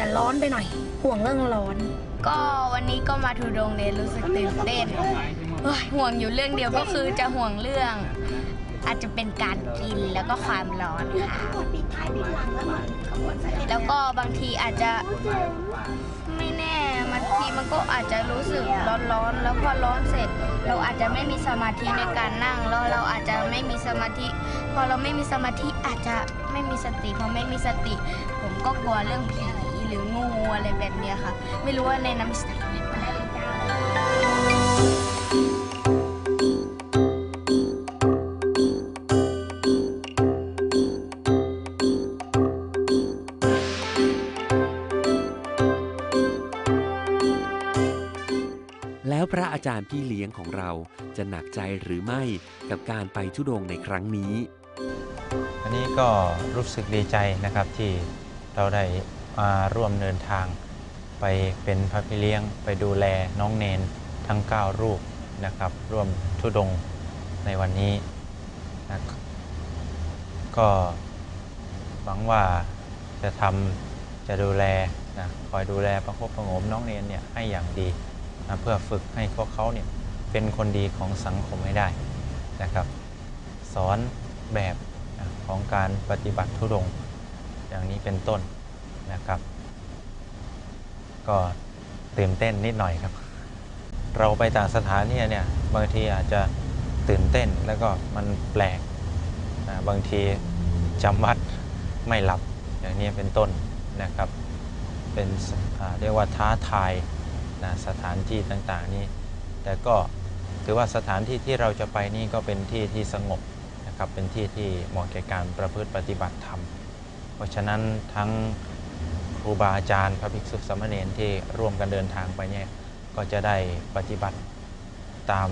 แต่ร้อนไปหน่อย ห่วงเรื่องร้อน ก็วันนี้ก็มาทุดงเรียนรู้สึกตื่นเต้นเฮ้ยห่วงอยู่เรื่องเดียวก็คือจะห่วงเรื่อง อาจจะเป็นการกินแล้วก็ความร้อนค่ะแล้วก็บางทีอาจจะไม่แน่บางทีมันก็อาจจะรู้สึกร้อนๆแล้วพอร้อนเสร็จ เราอาจจะไม่มีสมาธิในการนั่งแล้วเราอาจจะไม่มีสมาธิพอเราไม่มีสมาธิอาจจะไม่มีสติพอไม่มีสติ ผมก็กลัวเรื่องผี หรืองูอะไรแบบเนี้ยค่ะ ไม่รู้ว่าในน้ำใสหรือเปล่าแล้วพระอาจารย์พี่เลี้ยงของเราจะหนักใจหรือไม่กับการไปทุดงค์ในครั้งนี้ อันนี้ก็รู้สึกดีใจนะครับที่เราได้ มาร่วมเดินทาง ไปเป็นพระพี่เลี้ยง ไปดูแลน้องเนนทั้ง 9 รูปนะครับ ร่วมทุดงในวันนี้นะก็หวังว่าจะทำจะดูแลนะคอยดูแลประคบประงมน้องเนนเนี่ยให้อย่างดีนะเพื่อฝึกให้พวกเขาเนี่ยเป็นคนดีของสังคมให้ได้นะครับ สอนแบบของการปฏิบัติทุดงอย่างนี้เป็นต้น นะครับ ก็ตื่นเต้นนิดหน่อยครับ เราไปต่างสถานที่เนี่ยบางทีอาจจะตื่นเต้นแล้วก็มันแปลกนะบางทีจำวัดไม่หลับอย่างนี้เป็นต้นนะครับ เป็นเรียกว่าท้าทายนะสถานที่ต่างๆนี่แต่ก็ถือว่าสถานที่ที่เราจะไปนี่ก็เป็นที่ที่สงบนะครับ เป็นที่ที่เหมาะแก่การประพฤติปฏิบัติธรรม เพราะฉะนั้นทั้ง ครูบาอาจารย์ พระภิกษุสามเณรที่ร่วมกันเดินทางไปเนี่ยก็จะได้ปฏิบัติตาม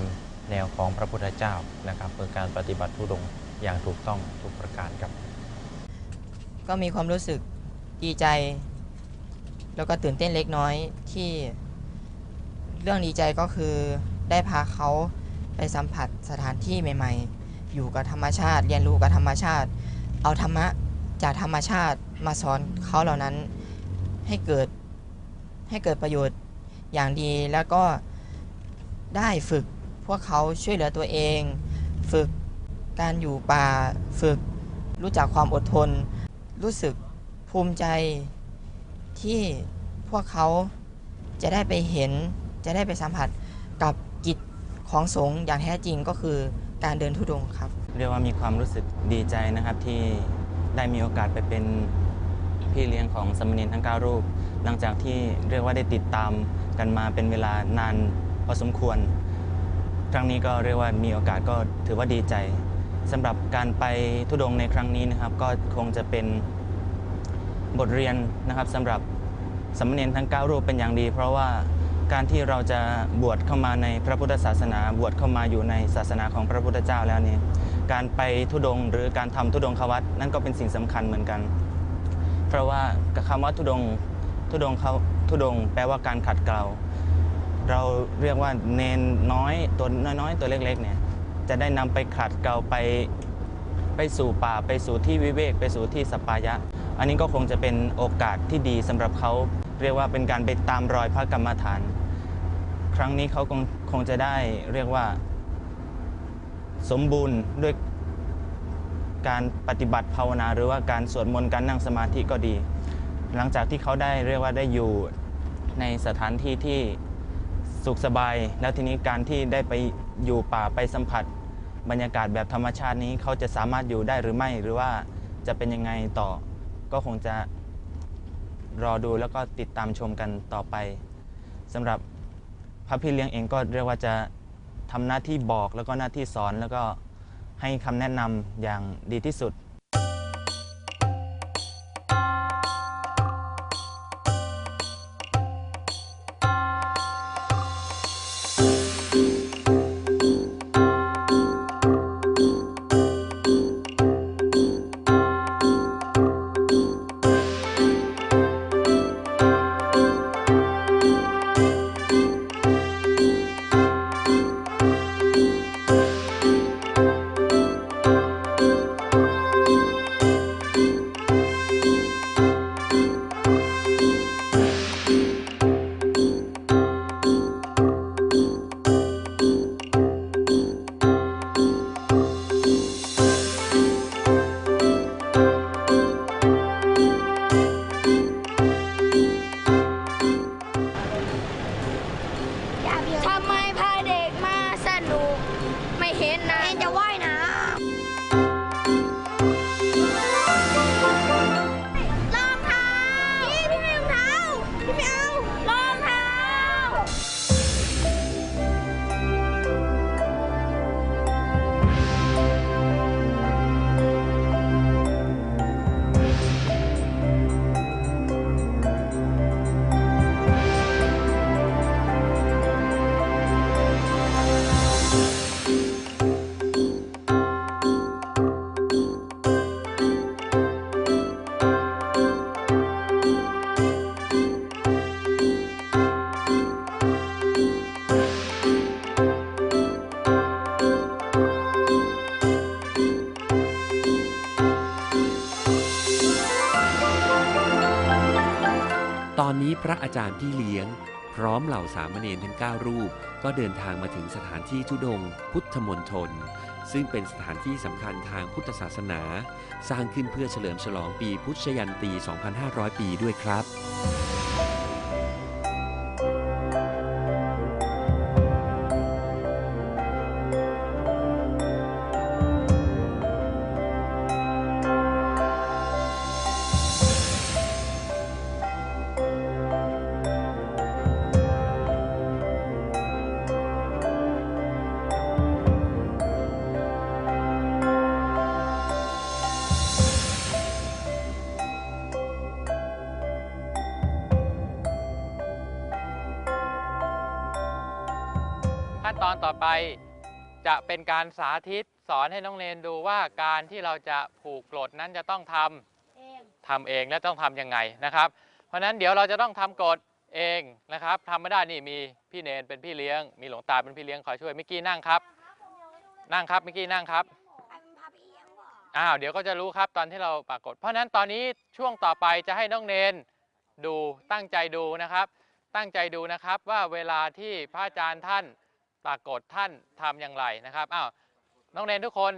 แนวของพระพุทธเจ้านะครับเพื่อการปฏิบัติทุดงอย่างถูกต้องทุกประการครับ ก็มีความรู้สึกดีใจ แล้วก็ตื่นเต้นเล็กน้อยที่เรื่องดีใจก็คือได้พาเขาไปสัมผัสสถานที่ใหม่ ๆ อยู่กับธรรมชาติ เรียนรู้กับธรรมชาติ เอาธรรมะจากธรรมชาติมาสอนเขาเหล่านั้น ให้เกิดให้เกิดประโยชน์อย่างดีแล้วก็ได้ฝึกพวกเขาช่วยเหลือตัวเอง ฝึกการอยู่ป่าฝึกรู้จักความอดทน รู้สึกภูมิใจที่พวกเขาจะได้ไปเห็นจะได้ไปสัมผัสกับกิจของสงฆ์อย่างแท้จริงก็คือการเดินทุดงค์ครับ เรียกว่ามีความรู้สึกดีใจนะครับที่ได้มีโอกาสไปเป็น พี่เลี้ยงของสมณรทั้ง 9 รูป หลังจากที่เรียกว่าได้ติดตามกันมาเป็นเวลานานพอสมควร ครั้งนี้ก็เรียกว่ามีโอกาสก็ถือว่าดีใจสำหรับการไปทุดงในครั้งนี้นะครับ ก็คงจะเป็นบทเรียนนะครับสำหรับสมณรทั้ง 9 รูปเป็นอย่างดี เพราะว่าการที่เราจะบวชเข้ามาในพระพุทธศาสนา บวชเข้ามาอยู่ในศาสนาของพระพุทธเจ้าแล้วเนี่ยการไปทุดงหรือการทำทุดงควัตนั่นก็เป็นสิ่งสำคัญเหมือนกัน เพราะว่าคำว่าทุดงทุดงเขาทุดงแปลว่าการขัดเกลาเราเรียกว่าเนนน้อยตัวน้อยๆ ตัวเล็กๆเนี่ยจะได้นำไปขัดเกลาไปไปสู่ป่าไปสู่ที่วิเวก ไปสู่ที่สปายะ อันนี้ก็คงจะเป็นโอกาสที่ดีสำหรับเขาเรียกว่าเป็นการไปตามรอยพระกรรมฐาน ครั้งนี้เขาคงคงจะได้เรียกว่า สมบูรณ์ด้วย การปฏิบัติภาวนา หรือว่าการสวดมนต์การนั่งสมาธิก็ดี หลังจากที่เขาได้เรียกว่าได้อยู่ในสถานที่ที่สุขสบาย แล้วทีนี้การที่ได้ไปอยู่ป่าไปสัมผัส บรรยากาศแบบธรรมชาตินี้เขาจะสามารถอยู่ได้หรือไม่หรือว่าจะเป็นยังไงต่อ ก็คงจะรอดูแล้วก็ติดตามชมกันต่อไปสำหรับพระพี่เลี้ยงเองก็เรียกว่าจะทำหน้าที่บอกแล้วก็หน้าที่สอนแล้วก็ ให้คำแนะนำอย่างดีที่สุด พระอาจารย์พี่เลี้ยง พร้อมเหล่าสามเณรทั้ง 9 รูป ก็เดินทางมาถึงสถานที่ทุดง พุทธมณฑลซึ่งเป็นสถานที่สำคัญทางพุทธศาสนา สร้างขึ้นเพื่อเฉลิมฉลองปีพุทธยันตี 2,500 ปีด้วยครับ ตอนต่อไป จะเป็นการสาธิตสอนให้น้องเนนดูว่าการที่เราจะผูกกรดนั้นจะต้องทำทำเองและต้องทำยังไงนะครับ เพราะฉะนั้นเดี๋ยวเราจะต้องทำกฎเองนะครับทำไม่ได้นี่มีพี่เนนเป็นพี่เลี้ยง มีหลวงตาเป็นพี่เลี้ยงคอยช่วยมิกกี้นั่งครับ นั่งครับมิกกี้นั่งครับอ้าวเดี๋ยวก็จะรู้ครับตอนที่เราปรากฏ เพราะฉะนั้นตอนนี้ช่วงต่อไปจะให้น้องเนนดูตั้งใจดูนะครับ ตั้งใจดูนะครับว่าเวลาที่พระอาจารย์ท่าน ปรากฏท่านทำอย่างไรนะครับอ้าวน้องเนนทุกคน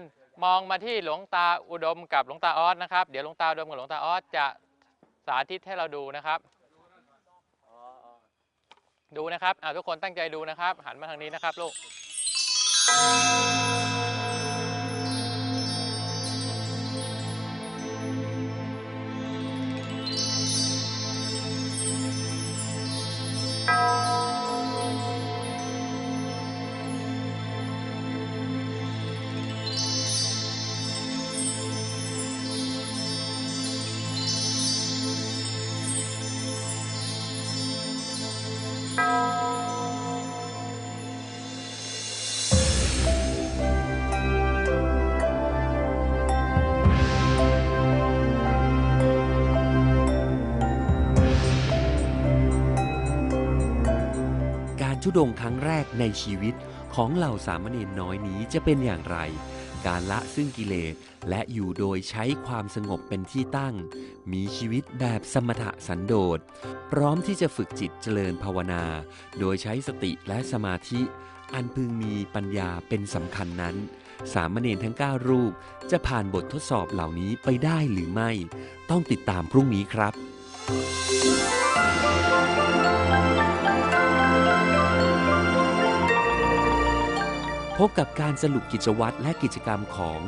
มองมาที่หลวงตาอุดมกับหลวงตาออสนะครับ เดี๋ยวหลวงตาอุดมกับหลวงตาออสจะสาธิตให้เราดูนะครับ ดูนะครับอ้าวทุกคนตั้งใจดูนะครับ หันมาทางนี้นะครับลูก ทุดงครั้งแรกในชีวิตของเหล่าสามเณรน้อยนี้จะเป็นอย่างไร การละซึ่งกิเลสและอยู่โดยใช้ความสงบเป็นที่ตั้ง มีชีวิตแบบสมถะสันโดษ พร้อมที่จะฝึกจิตเจริญภาวนา โดยใช้สติและสมาธิ อันพึงมีปัญญาเป็นสำคัญนั้น สามเณรทั้ง 9 รูป จะผ่านบททดสอบเหล่านี้ไปได้หรือไม่ ต้องติดตามพรุ่งนี้ครับ พบกับการสรุปกิจวัตรและกิจกรรมของ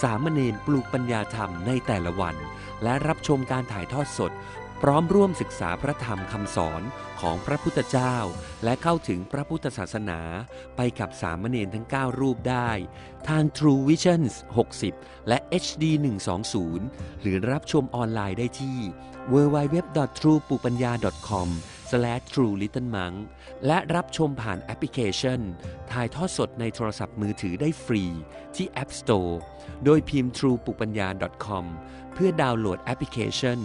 สามเณรปลูกปัญญาธรรมในแต่ละวัน และรับชมการถ่ายทอดสด พร้อมร่วมศึกษาพระธรรมคำสอนของพระพุทธเจ้า และเข้าถึงพระพุทธศาสนาไปกับสามเณรทั้ง 9 รูปได้ ทาง True Visions 60 และ HD 120 หรือรับชมออนไลน์ได้ที่ www.truepupanya.com true little monk และรับชมผ่านแอปพลิเคชัน ถ่ายทอดสดในโทรศัพท์มือถือได้ฟรี ที่ App Store โดยพิมพ์ true ปุปัญญา .com เพื่อดาวน์โหลดแอปพลิเคชัน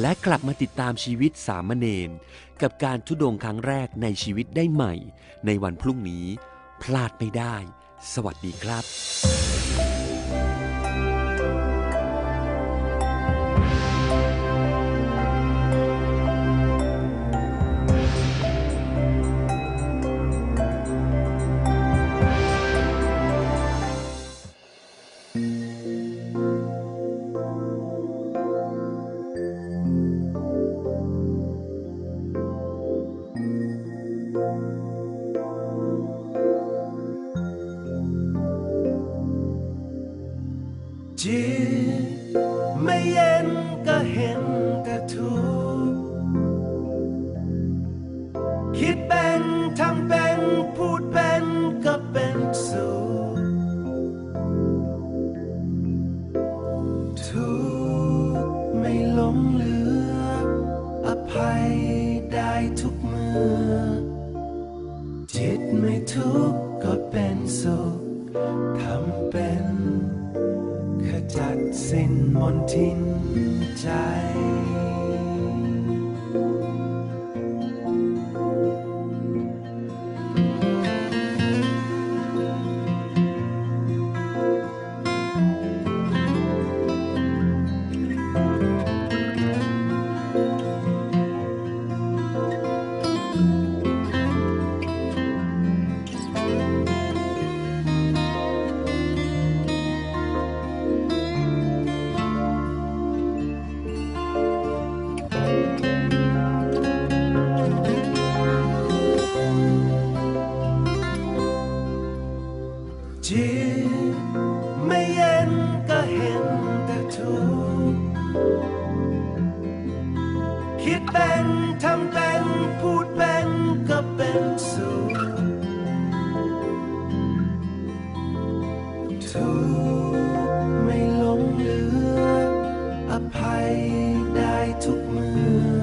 และกลับมาติดตามชีวิตสามเณรกับการทุดงค์ครั้งแรกในชีวิตได้ใหม่ ในวันพรุ่งนี้ พลาดไม่ได้ สวัสดีครับ เป็นขจัดสิ้นมนทินใจ เป็นทำเป็นพูดเป็นก็เป็นสุขทุกไม่หลงเหลือ อภัยได้ทุกเมื่อ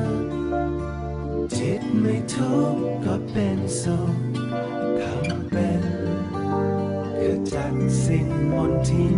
จิตไม่ทุกข์ก็เป็นสุขทำเป็นขจัดสิ่งมนทิน